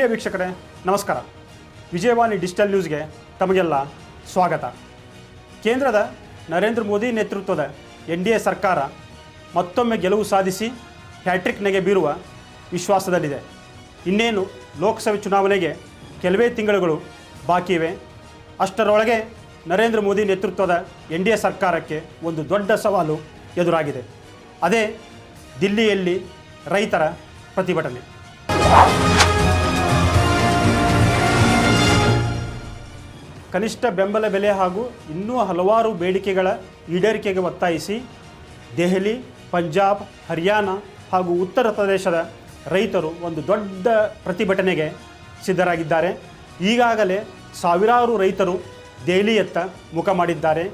ಪ್ರಿಯ ವೀಕ್ಷಕರೇ, ನಮಸ್ಕಾರ. ವಿಜಯವಾಣಿ ಡಿಜಿಟಲ್ ನ್ಯೂಸ್ಗೆ ತಮಗೆಲ್ಲ ಸ್ವಾಗತ. ಕೇಂದ್ರದ ನರೇಂದ್ರ ಮೋದಿ ನೇತೃತ್ವದ ಎನ್ ಡಿ ಎ ಸರ್ಕಾರ ಮತ್ತೊಮ್ಮೆ ಗೆಲುವು ಸಾಧಿಸಿ ಹ್ಯಾಟ್ರಿಕ್ನೆಗೆ ಬೀರುವ ವಿಶ್ವಾಸದಲ್ಲಿದೆ. ಇನ್ನೇನು ಲೋಕಸಭೆ ಚುನಾವಣೆಗೆ ಕೆಲವೇ ತಿಂಗಳುಗಳು ಬಾಕಿ ಇವೆ. ಅಷ್ಟರೊಳಗೆ ನರೇಂದ್ರ ಮೋದಿ ನೇತೃತ್ವದ ಎನ್ ಡಿ ಸರ್ಕಾರಕ್ಕೆ ಒಂದು ದೊಡ್ಡ ಸವಾಲು ಎದುರಾಗಿದೆ. ಅದೇ ದಿಲ್ಲಿಯಲ್ಲಿ ರೈತರ ಪ್ರತಿಭಟನೆ. ಕನಿಷ್ಠ ಬೆಂಬಲ ಬೆಲೆ ಹಾಗೂ ಇನ್ನೂ ಹಲವಾರು ಬೇಡಿಕೆಗಳ ಈಡೇರಿಕೆಗೆ ಒತ್ತಾಯಿಸಿ ದೆಹಲಿ, ಪಂಜಾಬ್, ಹರಿಯಾಣ ಹಾಗೂ ಉತ್ತರ ಪ್ರದೇಶದ ರೈತರು ಒಂದು ದೊಡ್ಡ ಪ್ರತಿಭಟನೆಗೆ ಸಿದ್ಧರಾಗಿದ್ದಾರೆ. ಈಗಾಗಲೇ ಸಾವಿರಾರು ರೈತರು ದೆಹಲಿಯತ್ತ ಮುಖ ಮಾಡಿದ್ದಾರೆ.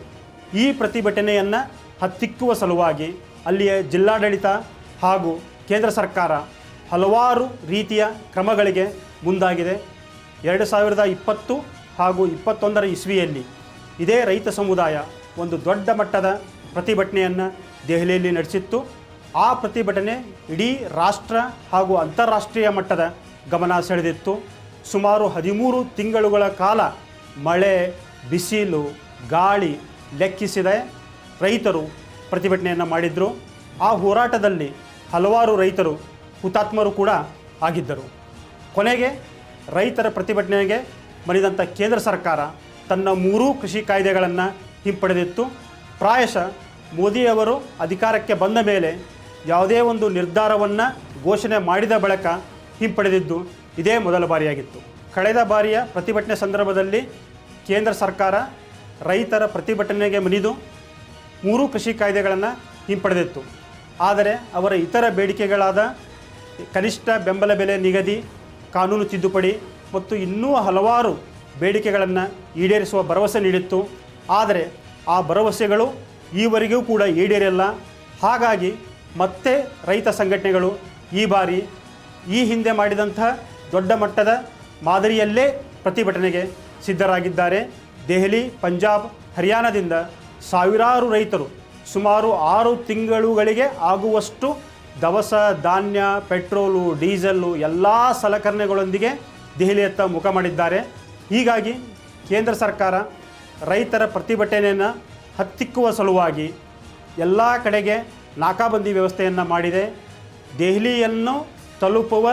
ಈ ಪ್ರತಿಭಟನೆಯನ್ನು ಹತ್ತಿಕ್ಕುವ ಸಲುವಾಗಿ ಅಲ್ಲಿಯ ಜಿಲ್ಲಾಡಳಿತ ಹಾಗೂ ಕೇಂದ್ರ ಸರ್ಕಾರ ಹಲವಾರು ರೀತಿಯ ಕ್ರಮಗಳಿಗೆ ಮುಂದಾಗಿದೆ. ಎರಡು ಸಾವಿರದ ಇಪ್ಪತ್ತು ಹಾಗೂ ಇಪ್ಪತ್ತೊಂದರ ಇಸ್ವಿಯಲ್ಲಿ ಇದೇ ರೈತ ಸಮುದಾಯ ಒಂದು ದೊಡ್ಡ ಮಟ್ಟದ ಪ್ರತಿಭಟನೆಯನ್ನು ದೆಹಲಿಯಲ್ಲಿ ನಡೆಸಿತ್ತು. ಆ ಪ್ರತಿಭಟನೆ ಇಡೀ ರಾಷ್ಟ್ರ ಹಾಗೂ ಅಂತಾರಾಷ್ಟ್ರೀಯ ಮಟ್ಟದ ಗಮನ ಸೆಳೆದಿತ್ತು. ಸುಮಾರು ಹದಿಮೂರು ತಿಂಗಳುಗಳ ಕಾಲ ಮಳೆ, ಬಿಸಿಲು, ಗಾಳಿ ಲೆಕ್ಕಿಸಿದೆ. ರೈತರು ಪ್ರತಿಭಟನೆಯನ್ನು ಮಾಡಿದರು. ಆ ಹೋರಾಟದಲ್ಲಿ ಹಲವಾರು ರೈತರು ಹುತಾತ್ಮರು ಕೂಡ ಆಗಿದ್ದರು. ಕೊನೆಗೆ ರೈತರ ಪ್ರತಿಭಟನೆಗೆ ಮನಿದಂಥ ಕೇಂದ್ರ ಸರ್ಕಾರ ತನ್ನ ಮೂರೂ ಕೃಷಿ ಕಾಯ್ದೆಗಳನ್ನು ಹಿಂಪಡೆದಿತ್ತು. ಪ್ರಾಯಶಃ ಮೋದಿಯವರು ಅಧಿಕಾರಕ್ಕೆ ಬಂದ ಮೇಲೆ ಯಾವುದೇ ಒಂದು ನಿರ್ಧಾರವನ್ನು ಘೋಷಣೆ ಮಾಡಿದ ಬಳಿಕ ಹಿಂಪಡೆದಿದ್ದು ಇದೇ ಮೊದಲ ಬಾರಿಯಾಗಿತ್ತು. ಕಳೆದ ಬಾರಿಯ ಪ್ರತಿಭಟನೆ ಸಂದರ್ಭದಲ್ಲಿ ಕೇಂದ್ರ ಸರ್ಕಾರ ರೈತರ ಪ್ರತಿಭಟನೆಗೆ ಮನಿದು ಮೂರು ಕೃಷಿ ಕಾಯ್ದೆಗಳನ್ನು ಹಿಂಪಡೆದಿತ್ತು. ಆದರೆ ಅವರ ಇತರ ಬೇಡಿಕೆಗಳಾದ ಕನಿಷ್ಠ ಬೆಂಬಲ ಬೆಲೆ ನಿಗದಿ, ಕಾನೂನು ತಿದ್ದುಪಡಿ ಮತ್ತು ಇನ್ನೂ ಹಲವಾರು ಬೇಡಿಕೆಗಳನ್ನು ಈಡೇರಿಸುವ ಭರವಸೆ ನೀಡಿತ್ತು. ಆದರೆ ಆ ಭರವಸೆಗಳು ಈವರೆಗೂ ಕೂಡ ಈಡೇರಿಲ್ಲ. ಹಾಗಾಗಿ ಮತ್ತೆ ರೈತ ಸಂಘಟನೆಗಳು ಈ ಬಾರಿ ಈ ಹಿಂದೆ ಮಾಡಿದಂಥ ದೊಡ್ಡ ಮಟ್ಟದ ಮಾದರಿಯಲ್ಲೇ ಪ್ರತಿಭಟನೆಗೆ ಸಿದ್ಧರಾಗಿದ್ದಾರೆ. ದೆಹಲಿ, ಪಂಜಾಬ್, ಹರಿಯಾಣದಿಂದ ಸಾವಿರಾರು ರೈತರು ಸುಮಾರು ಆರು ತಿಂಗಳುಗಳಿಗೆ ಆಗುವಷ್ಟು ದವಸ, ಧಾನ್ಯ, ಪೆಟ್ರೋಲು, ಡೀಸೆಲ್ಲು ಎಲ್ಲ ಸಲಕರಣೆಗಳೊಂದಿಗೆ ದೆಹಲಿಯತ್ತ ಮುಖ ಮಾಡಿದ್ದಾರೆ. ಹೀಗಾಗಿ ಕೇಂದ್ರ ಸರ್ಕಾರ ರೈತರ ಪ್ರತಿಭಟನೆಯನ್ನು ಹತ್ತಿಕ್ಕುವ ಸಲುವಾಗಿ ಎಲ್ಲ ಕಡೆಗೆ ನಾಕಾಬಂದಿ ವ್ಯವಸ್ಥೆಯನ್ನು ಮಾಡಿದೆ. ದೆಹಲಿಯನ್ನು ತಲುಪುವ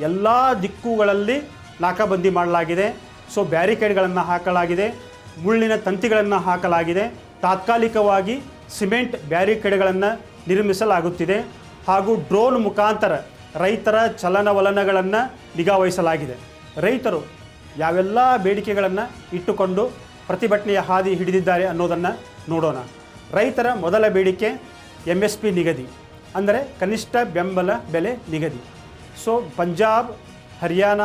ಎಲ್ಲ ದಿಕ್ಕುಗಳಲ್ಲಿ ನಾಕಾಬಂದಿ ಮಾಡಲಾಗಿದೆ. ಸೊ, ಬ್ಯಾರಿಕೇಡ್ಗಳನ್ನು ಹಾಕಲಾಗಿದೆ. ಮುಳ್ಳಿನ ತಂತಿಗಳನ್ನು ಹಾಕಲಾಗಿದೆ. ತಾತ್ಕಾಲಿಕವಾಗಿ ಸಿಮೆಂಟ್ ಬ್ಯಾರಿಕೇಡ್ಗಳನ್ನು ನಿರ್ಮಿಸಲಾಗುತ್ತಿದೆ. ಹಾಗೂ ಡ್ರೋನ್ ಮುಖಾಂತರ ರೈತರ ಚಲನವಲನಗಳನ್ನು ನಿಗಾವಹಿಸಲಾಗಿದೆ. ರೈತರು ಯಾವೆಲ್ಲ ಬೇಡಿಕೆಗಳನ್ನು ಇಟ್ಟುಕೊಂಡು ಪ್ರತಿಭಟನೆಯ ಹಾದಿ ಹಿಡಿದಿದ್ದಾರೆ ಅನ್ನೋದನ್ನು ನೋಡೋಣ. ರೈತರ ಮೊದಲ ಬೇಡಿಕೆ ಎಂ ಎಸ್ ಪಿ ನಿಗದಿ, ಅಂದರೆ ಕನಿಷ್ಠ ಬೆಂಬಲ ಬೆಲೆ ನಿಗದಿ. ಸೊ ಪಂಜಾಬ್, ಹರಿಯಾಣ,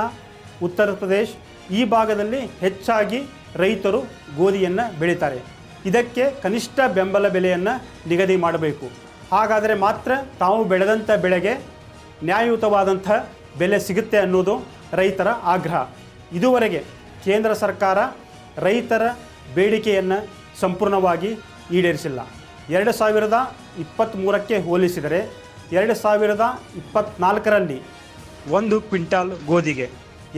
ಉತ್ತರ ಪ್ರದೇಶ್ ಈ ಭಾಗದಲ್ಲಿ ಹೆಚ್ಚಾಗಿ ರೈತರು ಗೋಧಿಯನ್ನು ಬೆಳೀತಾರೆ. ಇದಕ್ಕೆ ಕನಿಷ್ಠ ಬೆಂಬಲ ಬೆಲೆಯನ್ನು ನಿಗದಿ ಮಾಡಬೇಕು. ಹಾಗಾದರೆ ಮಾತ್ರ ತಾವು ಬೆಳೆದಂಥ ಬೆಳೆಗೆ ನ್ಯಾಯಯುತವಾದಂಥ ಬೆಲೆ ಸಿಗುತ್ತೆ ಅನ್ನೋದು ರೈತರ ಆಗ್ರಹ. ಇದುವರೆಗೆ ಕೇಂದ್ರ ಸರ್ಕಾರ ರೈತರ ಬೇಡಿಕೆಯನ್ನು ಸಂಪೂರ್ಣವಾಗಿ ಈಡೇರಿಸಿಲ್ಲ. ಎರಡು ಸಾವಿರದ ಇಪ್ಪತ್ತ್ಮೂರಕ್ಕೆ ಹೋಲಿಸಿದರೆ ಎರಡು ಸಾವಿರದ ಇಪ್ಪತ್ತ್ನಾಲ್ಕರಲ್ಲಿ ಒಂದು ಕ್ವಿಂಟಾಲ್ ಗೋಧಿಗೆ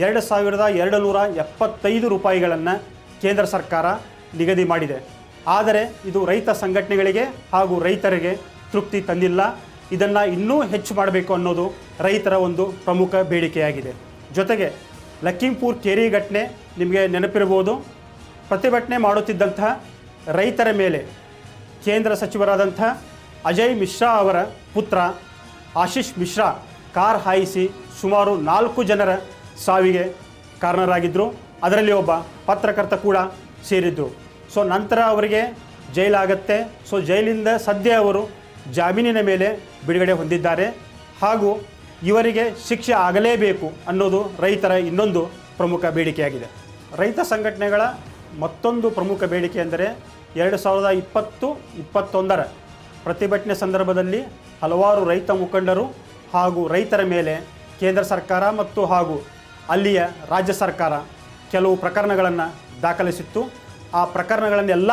ಎರಡು ಸಾವಿರದ ಎರಡು ನೂರ ಎಪ್ಪತ್ತೈದು ರೂಪಾಯಿಗಳನ್ನು ಕೇಂದ್ರ ಸರ್ಕಾರ ನಿಗದಿ ಮಾಡಿದೆ. ಆದರೆ ಇದು ರೈತ ಸಂಘಟನೆಗಳಿಗೆ ಹಾಗೂ ರೈತರಿಗೆ ತೃಪ್ತಿ ತಂದಿಲ್ಲ. ಇದನ್ನು ಇನ್ನೂ ಹೆಚ್ಚು ಮಾಡಬೇಕು ಅನ್ನೋದು ರೈತರ ಒಂದು ಪ್ರಮುಖ ಬೇಡಿಕೆಯಾಗಿದೆ. ಜೊತೆಗೆ ಲಕ್ಕಿಂಪುರ್ ಕೇರಿ ಘಟನೆ ನಿಮಗೆ ನೆನಪಿರ್ಬೋದು ಪ್ರತಿಭಟನೆ ಮಾಡುತ್ತಿದ್ದಂತಹ ರೈತರ ಮೇಲೆ ಕೇಂದ್ರ ಸಚಿವರಾದಂಥ ಅಜಯ್ ಮಿಶ್ರಾ ಅವರ ಪುತ್ರ ಆಶೀಶ್ ಮಿಶ್ರಾ ಕಾರ್ ಹಾಯಿಸಿ ಸುಮಾರು ನಾಲ್ಕು ಜನರ ಸಾವಿಗೆ ಕಾರಣರಾಗಿದ್ದರು ಅದರಲ್ಲಿ ಒಬ್ಬ ಪತ್ರಕರ್ತ ಕೂಡ ಸೇರಿದ್ದರು ಸೊ ನಂತರ ಅವರಿಗೆ ಜೈಲಾಗತ್ತೆ. ಸೊ ಜೈಲಿಂದ ಸದ್ಯ ಅವರು ಜಾಮೀನಿನ ಮೇಲೆ ಬಿಡುಗಡೆ ಹೊಂದಿದ್ದಾರೆ ಹಾಗೂ ಇವರಿಗೆ ಶಿಕ್ಷೆ ಆಗಲೇಬೇಕು ಅನ್ನೋದು ರೈತರ ಇನ್ನೊಂದು ಪ್ರಮುಖ ಬೇಡಿಕೆಯಾಗಿದೆ. ರೈತ ಸಂಘಟನೆಗಳ ಮತ್ತೊಂದು ಪ್ರಮುಖ ಬೇಡಿಕೆ ಎಂದರೆ ಎರಡು ಸಾವಿರದ ಇಪ್ಪತ್ತು, ಇಪ್ಪತ್ತೊಂದರ ಪ್ರತಿಭಟನೆ ಸಂದರ್ಭದಲ್ಲಿ ಹಲವಾರು ರೈತ ಮುಖಂಡರು ಹಾಗೂ ರೈತರ ಮೇಲೆ ಕೇಂದ್ರ ಸರ್ಕಾರ ಮತ್ತು ಹಾಗೂ ಅಲ್ಲಿಯ ರಾಜ್ಯ ಸರ್ಕಾರ ಕೆಲವು ಪ್ರಕರಣಗಳನ್ನು ದಾಖಲಿಸಿತ್ತು. ಆ ಪ್ರಕರಣಗಳನ್ನೆಲ್ಲ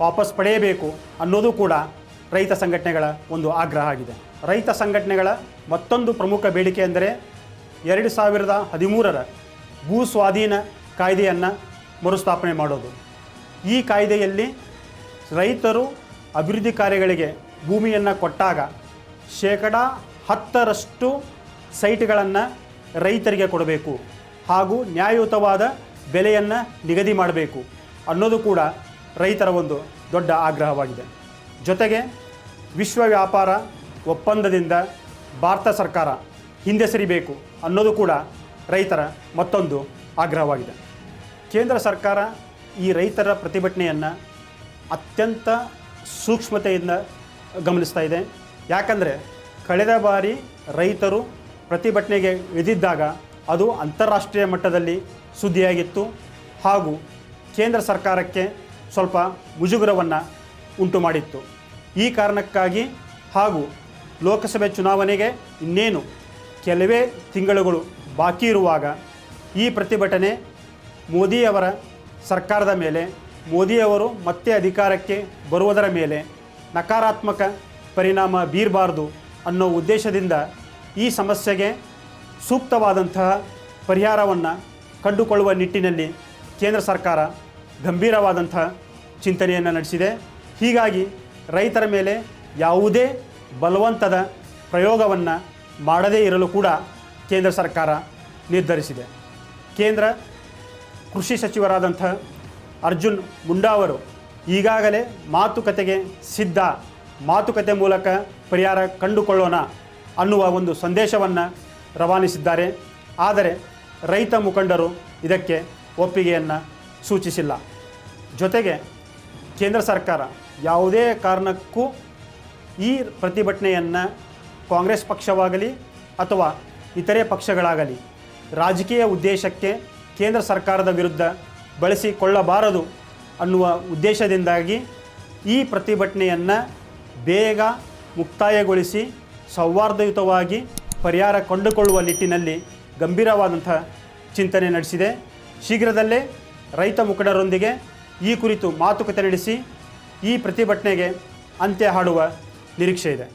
ವಾಪಸ್ ಪಡೆಯಬೇಕು ಅನ್ನೋದು ಕೂಡ ರೈತ ಸಂಘಟನೆಗಳ ಒಂದು ಆಗ್ರಹ ಆಗಿದೆ. ರೈತ ಸಂಘಟನೆಗಳ ಮತ್ತೊಂದು ಪ್ರಮುಖ ಬೇಡಿಕೆ ಎಂದರೆ ಎರಡು ಸಾವಿರದ ಹದಿಮೂರರ ಭೂ ಸ್ವಾಧೀನ ಕಾಯ್ದೆಯನ್ನು ಮರುಸ್ಥಾಪನೆ ಮಾಡೋದು. ಈ ಕಾಯ್ದೆಯಲ್ಲಿ ರೈತರು ಅಭಿವೃದ್ಧಿ ಕಾರ್ಯಗಳಿಗೆ ಭೂಮಿಯನ್ನು ಕೊಟ್ಟಾಗ ಶೇಕಡ ಹತ್ತರಷ್ಟು ಸೈಟ್ಗಳನ್ನು ರೈತರಿಗೆ ಕೊಡಬೇಕು ಹಾಗೂ ನ್ಯಾಯಯುತವಾದ ಬೆಲೆಯನ್ನು ನಿಗದಿ ಮಾಡಬೇಕು ಅನ್ನೋದು ಕೂಡ ರೈತರ ಒಂದು ದೊಡ್ಡ ಆಗ್ರಹವಾಗಿದೆ. ಜೊತೆಗೆ ವಿಶ್ವ ವ್ಯಾಪಾರ ಒಪ್ಪಂದದಿಂದ ಭಾರತ ಸರ್ಕಾರ ಹಿಂದೆ ಸರಿಬೇಕು ಅನ್ನೋದು ಕೂಡ ರೈತರ ಮತ್ತೊಂದು ಆಗ್ರಹವಾಗಿದೆ. ಕೇಂದ್ರ ಸರ್ಕಾರ ಈ ರೈತರ ಪ್ರತಿಭಟನೆಯನ್ನು ಅತ್ಯಂತ ಸೂಕ್ಷ್ಮತೆಯಿಂದ ಗಮನಿಸ್ತಾ ಇದೆ. ಯಾಕಂದರೆ ಕಳೆದ ಬಾರಿ ರೈತರು ಪ್ರತಿಭಟನೆಗೆ ಇಳಿದಿದ್ದಾಗ ಅದು ಅಂತಾರಾಷ್ಟ್ರೀಯ ಮಟ್ಟದಲ್ಲಿ ಸುದ್ದಿಯಾಗಿತ್ತು ಹಾಗೂ ಕೇಂದ್ರ ಸರ್ಕಾರಕ್ಕೆ ಸ್ವಲ್ಪ ಮುಜುಗರವನ್ನು ಉಂಟು ಮಾಡಿತ್ತು. ಈ ಕಾರಣಕ್ಕಾಗಿ ಹಾಗೂ ಲೋಕಸಭೆ ಚುನಾವಣೆಗೆ ಇನ್ನೇನು ಕೆಲವೇ ತಿಂಗಳುಗಳು ಬಾಕಿ ಇರುವಾಗ ಈ ಪ್ರತಿಭಟನೆ ಮೋದಿಯವರ ಸರ್ಕಾರದ ಮೇಲೆ, ಮೋದಿಯವರು ಮತ್ತೆ ಅಧಿಕಾರಕ್ಕೆ ಬರುವುದರ ಮೇಲೆ ನಕಾರಾತ್ಮಕ ಪರಿಣಾಮ ಬೀರಬಾರ್ದು ಅನ್ನೋ ಉದ್ದೇಶದಿಂದ ಈ ಸಮಸ್ಯೆಗೆ ಸೂಕ್ತವಾದಂತಹ ಪರಿಹಾರವನ್ನು ಕಂಡುಕೊಳ್ಳುವ ನಿಟ್ಟಿನಲ್ಲಿ ಕೇಂದ್ರ ಸರ್ಕಾರ ಗಂಭೀರವಾದಂತಹ ಚಿಂತನೆಯನ್ನು ನಡೆಸಿದೆ. ಹೀಗಾಗಿ ರೈತರ ಮೇಲೆ ಯಾವುದೇ ಬಲವಂತದ ಪ್ರಯೋಗವನ್ನು ಮಾಡದೇ ಇರಲು ಕೂಡ ಕೇಂದ್ರ ಸರ್ಕಾರ ನಿರ್ಧರಿಸಿದೆ. ಕೇಂದ್ರ ಕೃಷಿ ಸಚಿವರಾದಂಥ ಅರ್ಜುನ್ ಮುಂಡಾ ಅವರು ಈಗಾಗಲೇ ಮಾತುಕತೆಗೆ ಸಿದ್ಧ. ಮಾತುಕತೆ ಮೂಲಕ ಪರಿಹಾರ ಕಂಡುಕೊಳ್ಳೋಣ ಅನ್ನುವ ಒಂದು ಸಂದೇಶವನ್ನು ರವಾನಿಸಿದ್ದಾರೆ. ಆದರೆ ರೈತ ಮುಖಂಡರು ಇದಕ್ಕೆ ಒಪ್ಪಿಗೆಯನ್ನು ಸೂಚಿಸಿಲ್ಲ. ಜೊತೆಗೆ ಕೇಂದ್ರ ಸರ್ಕಾರ ಯಾವುದೇ ಕಾರಣಕ್ಕೂ ಈ ಪ್ರತಿಭಟನೆಯನ್ನು ಕಾಂಗ್ರೆಸ್ ಪಕ್ಷವಾಗಲಿ ಅಥವಾ ಇತರೆ ಪಕ್ಷಗಳಾಗಲಿ ರಾಜಕೀಯ ಉದ್ದೇಶಕ್ಕೆ ಕೇಂದ್ರ ಸರ್ಕಾರದ ವಿರುದ್ಧ ಬಳಸಿಕೊಳ್ಳಬಾರದು ಅನ್ನುವ ಉದ್ದೇಶದಿಂದಾಗಿ ಈ ಪ್ರತಿಭಟನೆಯನ್ನು ಬೇಗ ಮುಕ್ತಾಯಗೊಳಿಸಿ ಸೌಹಾರ್ದಯುತವಾಗಿ ಪರಿಹಾರ ಕಂಡುಕೊಳ್ಳುವ ನಿಟ್ಟಿನಲ್ಲಿ ಗಂಭೀರವಾದಂಥ ಚಿಂತನೆ ನಡೆಸಿದೆ. ಶೀಘ್ರದಲ್ಲೇ ರೈತ ಮುಖಂಡರೊಂದಿಗೆ ಈ ಕುರಿತು ಮಾತುಕತೆ ನಡೆಸಿ ಈ ಪ್ರತಿಭಟನೆಗೆ ಅಂತ್ಯ ಹಾಡುವ ನಿರೀಕ್ಷೆ ಇದೆ.